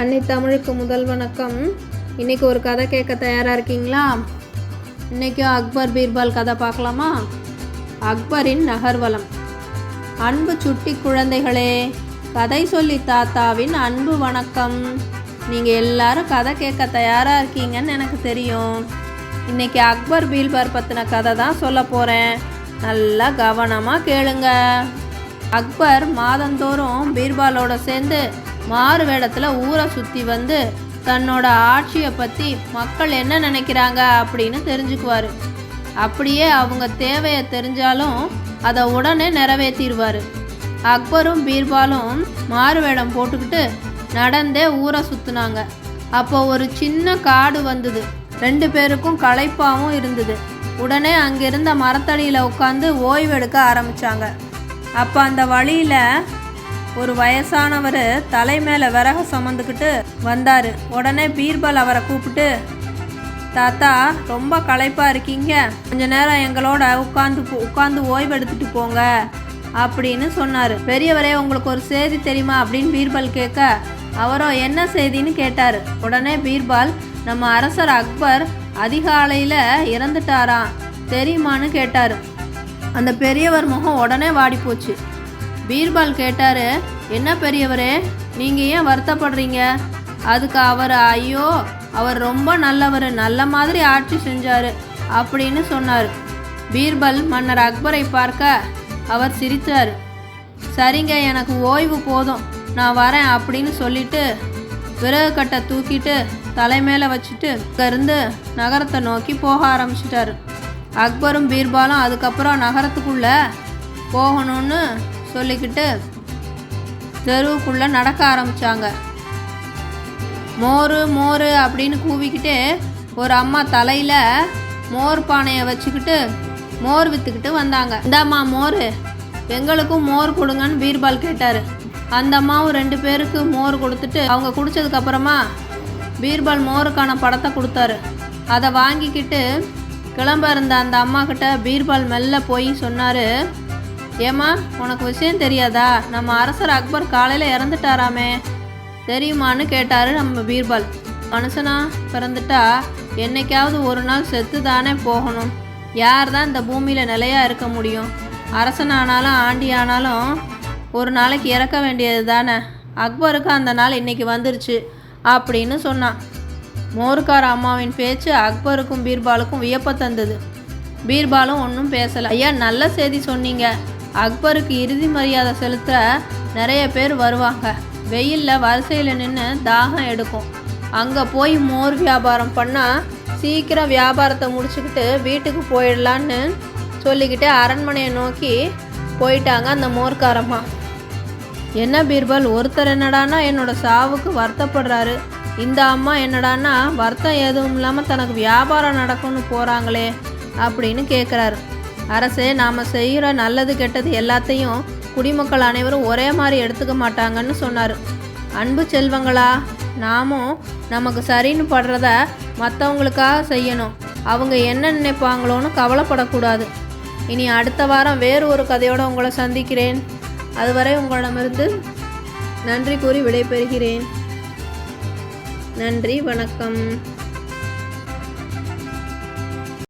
அன்னை தமிழுக்கு முதல் வணக்கம். இன்றைக்கி ஒரு கதை கேட்க தயாராக இருக்கீங்களா? இன்றைக்கும் அக்பர் பீர்பால் கதை பார்க்கலாமா? அக்பரின் நகர்வலம். அன்பு சுட்டி குழந்தைகளே கதை சொல்லி தாத்தாவின் அன்பு வணக்கம். நீங்கள் எல்லாரும் கதை கேட்க தயாராக இருக்கீங்கன்னு எனக்கு தெரியும். இன்றைக்கி அக்பர் பீர்பால் பற்றின கதை தான் சொல்ல போகிறேன் நல்லா கவனமாக கேளுங்க. அக்பர் மாதந்தோறும் பீர்பாலோட சேர்ந்து மாறு வேடத்தில் ஊரை சுற்றி வந்து தன்னோட ஆட்சியை பற்றி மக்கள் என்ன நினைக்கிறாங்க அப்படின்னு தெரிஞ்சுக்குவார். அப்படியே அவங்க தேவையை தெரிஞ்சாலும் அதை உடனே நிறைவேற்றிடுவார். அக்பரும் பீர்பாலும் மாறு வேடம் போட்டுக்கிட்டு நடந்தே ஊரை சுற்றுனாங்க அப்போ ஒரு சின்ன காடு வந்தது. ரெண்டு பேருக்கும் களைப்பாகவும் இருந்தது. உடனே அங்கிருந்த மரத்தடியில் உட்காந்து ஓய்வெடுக்க ஆரம்பித்தாங்க அப்போ அந்த வழியில் ஒரு வயசானவர் தலை மேலே விறகு சுமந்துக்கிட்டு வந்தார். உடனே பீர்பல் அவரை கூப்பிட்டு தாத்தா ரொம்ப களைப்பாக இருக்கீங்க. கொஞ்ச நேரம் எங்களோட உட்காந்து உட்காந்து ஓய்வெடுத்துட்டு போங்க அப்படின்னு சொன்னார். பெரியவரே உங்களுக்கு ஒரு செய்தி தெரியுமா? அப்படின்னு பீர்பல் கேட்க அவரோ என்ன செய்தின்னு கேட்டார். உடனே பீர்பால் நம்ம அரசர் அக்பர் அதிகாலையில் இறந்துட்டாராம். தெரியுமான்னு கேட்டார். அந்த பெரியவர் முகம் உடனே வாடி போச்சு பீர்பால் கேட்டாரு என்ன பெரியவரே நீங்கள் ஏன் வருத்தப்படுறீங்க? அதுக்கு அவர் ஐயோ அவர் ரொம்ப நல்லவர் நல்ல மாதிரி ஆட்சி செஞ்சார் அப்படின்னு சொன்னார். பீர்பல் மன்னர் அக்பரை பார்க்க அவர் சிரித்தார் சரிங்க எனக்கு ஓய்வு போதும் நான் வரேன் அப்படின்னு சொல்லிட்டு விறகு கட்டை தூக்கிட்டு தலைமையில வச்சுட்டு இங்கேருந்து நகரத்தை நோக்கி போக ஆரம்பிச்சிட்டாரு. அக்பரும் பீர்பாலும் அதுக்கப்புறம் நகரத்துக்குள்ளே போகணும்னு சொல்லிக்கிட்டு தெருவுக்குள்ள நடக்க ஆரம்பிச்சாங்க. மோர் மோர் அப்படின்னு கூவிக்கிட்டு ஒரு அம்மா தலையில் மோர் பானையை வச்சுக்கிட்டு மோர் விற்றுக்கிட்டு வந்தாங்க. இந்தாம்மா மோர் எங்களுக்கும் மோர் கொடுங்கன்னு பீர்பால் கேட்டார். அந்த அம்மாவும் ரெண்டு பேருக்கு மோர் கொடுத்துட்டு அவங்க குடித்ததுக்கப்புறமா பீர்பால் மோருக்கான படத்தை கொடுத்தாரு. அதை வாங்கிக்கிட்டு கிளம்ப இருந்த அந்த அம்மா கிட்ட பீர்பால் மெல்ல போய் சொன்னார் ஏம்மா உனக்கு விஷயம் தெரியாதா? நம்ம அரசர் அக்பர் காலையில் இறந்துட்டாராமே. தெரியுமான்னு கேட்டார் நம்ம பீர்பால். மனுஷனா பிறந்துட்டா என்னைக்காவது ஒரு நாள் செத்து தானே போகணும். யார் தான் இந்த பூமியில் நிலையாக இருக்க முடியும்? அரசனானாலும் ஆண்டி ஆனாலும் ஒரு நாளைக்கு இறக்க வேண்டியது தானே அக்பருக்கு அந்த நாள் இன்னைக்கு வந்துருச்சு அப்படின்னு சொன்னான். மோர்கார அம்மாவின் பேச்சு அக்பருக்கும் பீர்பாலுக்கும் வியப்பை தந்தது. பீர்பாலும் ஒன்றும் பேசலை. ஐயா நல்ல செய்தி சொன்னீங்க. அக்பருக்கு இறுதி மரியாதை செலுத்த நிறைய பேர் வருவாங்க. வெயிலில் வரிசையில் நின்று தாகம் எடுக்கும். அங்கே போய் மோர் வியாபாரம் பண்ணால் சீக்கிரம் வியாபாரத்தை முடிச்சுக்கிட்டு வீட்டுக்கு போயிடலான்னு சொல்லிக்கிட்டு அரண்மனையை நோக்கி போயிட்டாங்க அந்த மோர்க்காரம்மா. என்ன பீர்பல் ஒருத்தர் என்னடான்னா என்னோட சாவுக்கு வருத்தப்படுறாரு. இந்த அம்மா என்னடான்னா வருத்தம் எதுவும் இல்லாமல் தனக்கு வியாபாரம் நடக்கும்னு போகிறாங்களே அப்படின்னு கேட்குறாரு அரசே நாம் செய்கிற நல்லது கெட்டது எல்லாத்தையும் குடிமக்கள் அனைவரும் ஒரே மாதிரி எடுத்துக்க மாட்டாங்கன்னு சொன்னார். அன்பு செல்வங்களா நாமும் நமக்கு சரின்னு படுறத மற்றவங்களுக்காக செய்யணும். அவங்க என்ன நினைப்பாங்களோன்னு கவலைப்படக்கூடாது. இனி அடுத்த வாரம் வேறு ஒரு கதையோடு உங்களை சந்திக்கிறேன். அதுவரை உங்களிடமிருந்து நன்றி கூறி விடைபெறுகிறேன். நன்றி வணக்கம்.